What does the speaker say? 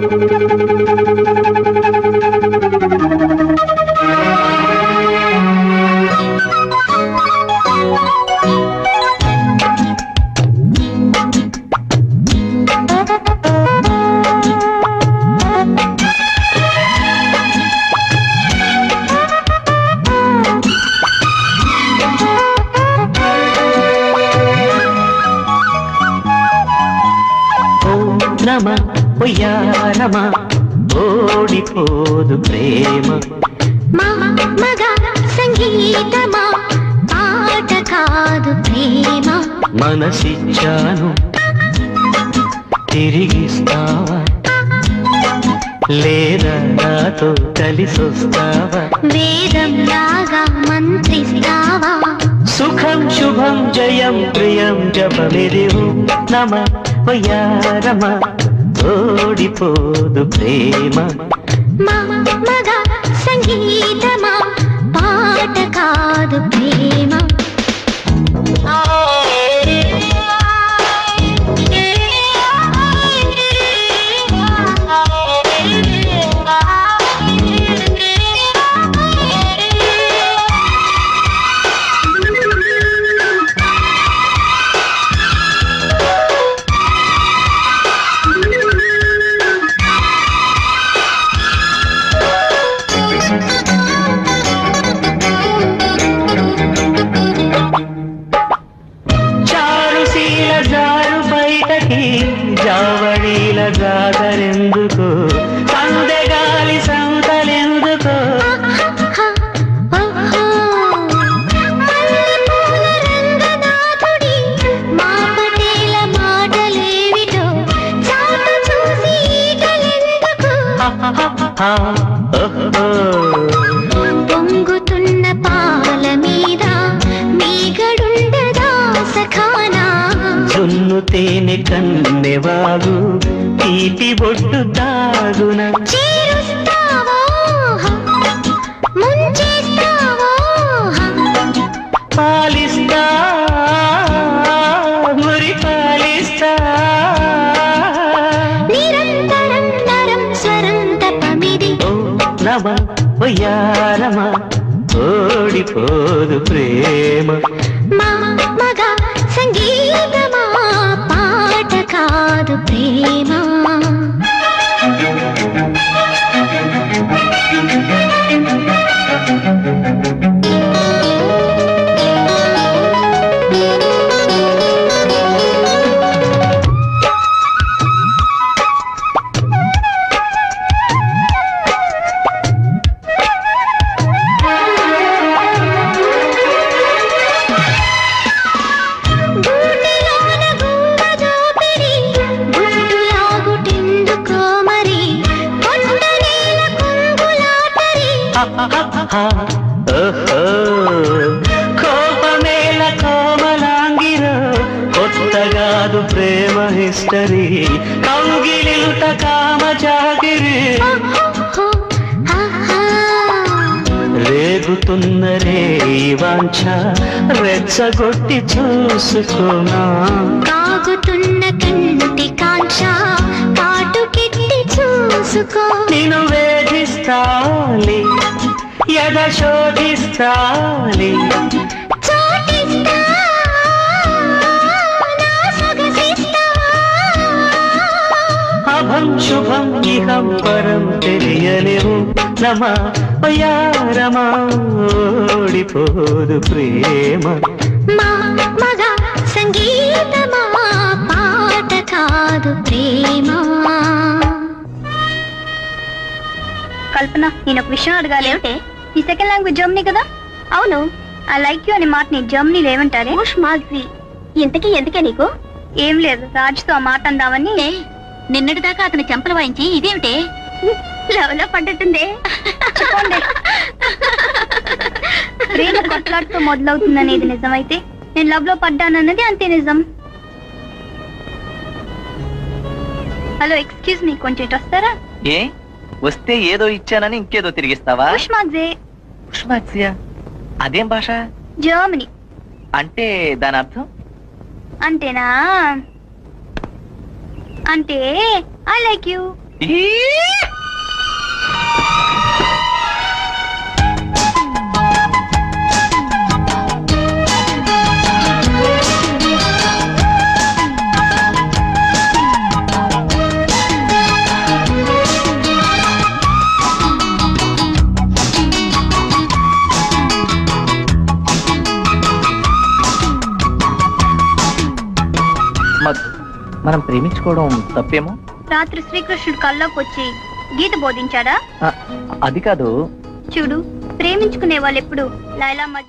Thank you. ఉయ్యారమ ఓడిపోదు ప్రేమ. మగ సంగీతమా? పాట కాదు ప్రేమ. మనసిచ్చాను. తిరిగిస్తావా? లేదా నాతో కలిసొస్తావా? వేదం లాగా మంత్రిస్తావా? సుఖం శుభం జయం ప్రియం జపమిది నమ వయారమ ఓడిపోదు ప్రేమ. మా మగ ఈగలెందుకు హా, ఓహో. పొంగుతున్న పాల మీద మీగడుండదా సఖానా జున్ను తేనె కన్నెవాగు తీపి బొట్టు తాగున పాలిస్తా మురి పాలిస్తా. నిరంతరం నరం స్వరం తపమిది ఓ నమ ఓడిపోదు ప్రేమ. మా కోపమేల కోమలాంగిరో కొత్తగాదు ప్రేమ హిస్టరీ. కౌగిలింత కామ జాగిరి. ఓహో, రేగుతున్న రే వాంఛ రెచ్చగొట్టి చూసుకున్నా శోధిస్తాలి అభం శుభం ఇహం పరం తెలియలేవు. నమ రమా ఓడిపోదు ప్రేమ. మగ సంగీతమా? పాట కాదు ప్రేమ. కల్పన నేను ఒక విషయం అడగాలి. ఏమిటి? నీ సెకండ్ లాంగ్వేజ్ జర్మనీ కదా? అవును. ఐ లైక్ యూ అనే మాటని జర్మనీలో ఏమంటారే? మాగ్వి ఇంతకీ ఎందుకే నీకు? ఏం లేదు. రాజుతో ఆ మాట అందామని. నిన్నటి దాకా అతని చెంపలు వాయించి ఇదేమిటే? లవ్లో పడ్డట్టుందే. చెప్పండి. ప్రేమ కొట్లాడుతూ మొదలవుతుందనేది నిజమైతే నేను లవ్లో పడ్డానన్నది అంతే నిజం. హలో ఎక్స్క్యూజ్ మీ కొంచెం ఇటు వస్తారా? ఏ? వస్తే ఏదో ఇచ్చానని ఇంకేదో తిరిగిస్తావా? ఉష్మాగ్జే ఉష్మాక్సియా అదేం భాష? జర్మనీ. అంటే దాని అర్థం? అంతేనా? అంటే ఐ లైక్ యూ ఈ! మనం ప్రేమించుకోవడం తప్పేమో? రాత్రి శ్రీకృష్ణుడు కల్లోకి వచ్చి గీత బోధించాడా? అది కాదు. చూడు ప్రేమించుకునే వాళ్ళు ఎప్పుడు లైలా